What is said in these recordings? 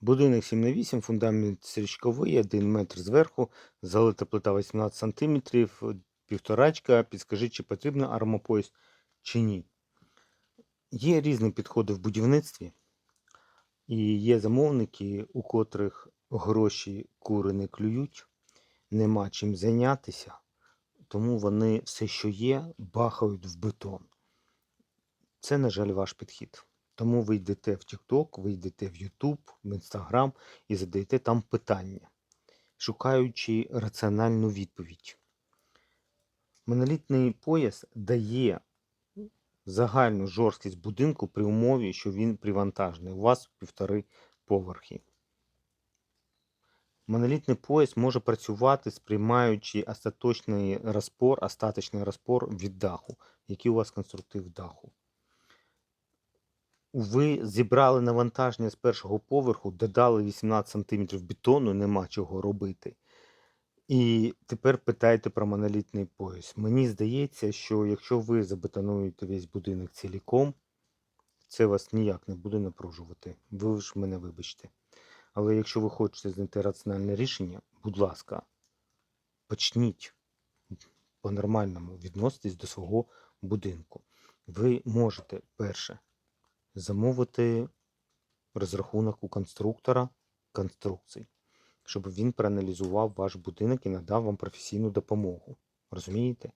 Будинок 7 на 8, фундамент стрічковий, 1 метр зверху, залита плита 18 см, півторачка. Підскажіть, чи потрібен армопояс чи ні. Є різні підходи в будівництві, і є замовники, у котрих гроші кури не клюють, нема чим зайнятися, тому вони все, що є, бахають в бетон. Це, на жаль, ваш підхід. Тому ви йдете в TikTok, ви йдете в YouTube, в Instagram і задаєте там питання, шукаючи раціональну відповідь. Монолітний пояс дає загальну жорсткість будинку при умові, що він привантажений. У вас півтори поверхи. Монолітний пояс може працювати, сприймаючи остаточний розпор, остаточний розпор від даху. Який у вас конструктив даху? Ви зібрали навантаження з першого поверху, додали 18 см бетону, нема чого робити. І тепер питаєте про монолітний пояс. Мені здається, що якщо ви забетонуєте весь будинок ціліком, це вас ніяк не буде напружувати. Ви ж мене вибачте. Але якщо ви хочете знайти раціональне рішення, будь ласка, почніть по-нормальному відноситись до свого будинку. Ви можете перше замовити розрахунок у конструктора конструкцій, щоб він проаналізував ваш будинок і надав вам професійну допомогу. Розумієте?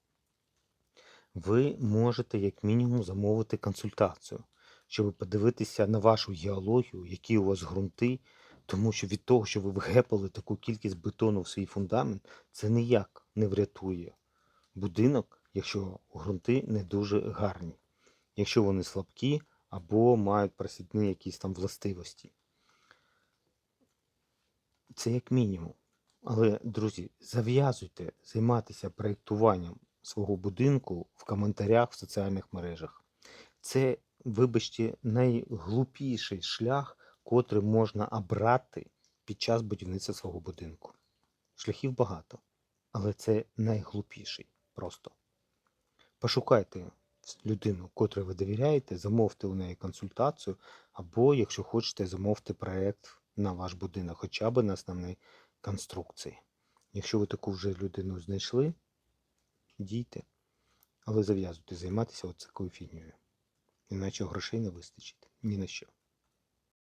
Ви можете, як мінімум, замовити консультацію, щоб подивитися на вашу геологію, які у вас ґрунти, тому що від того, що ви вгепали таку кількість бетону в свій фундамент, це ніяк не врятує будинок, якщо ґрунти не дуже гарні, якщо вони слабкі або мають просідні якісь там властивості. Це як мінімум. Але, друзі, зав'язуйте займатися проєктуванням свого будинку в коментарях в соціальних мережах. Це, вибачте, найглупіший шлях, котрий можна обрати під час будівництва свого будинку. Шляхів багато, але це найглупіший просто. Пошукайте людину, котрій ви довіряєте, замовте у неї консультацію, або, якщо хочете, замовте проєкт на ваш будинок, хоча б на основній конструкції. Якщо ви таку вже людину знайшли, дійте, але зав'язуйте займатися от такою фігнею. Іначе грошей не вистачить ні на що.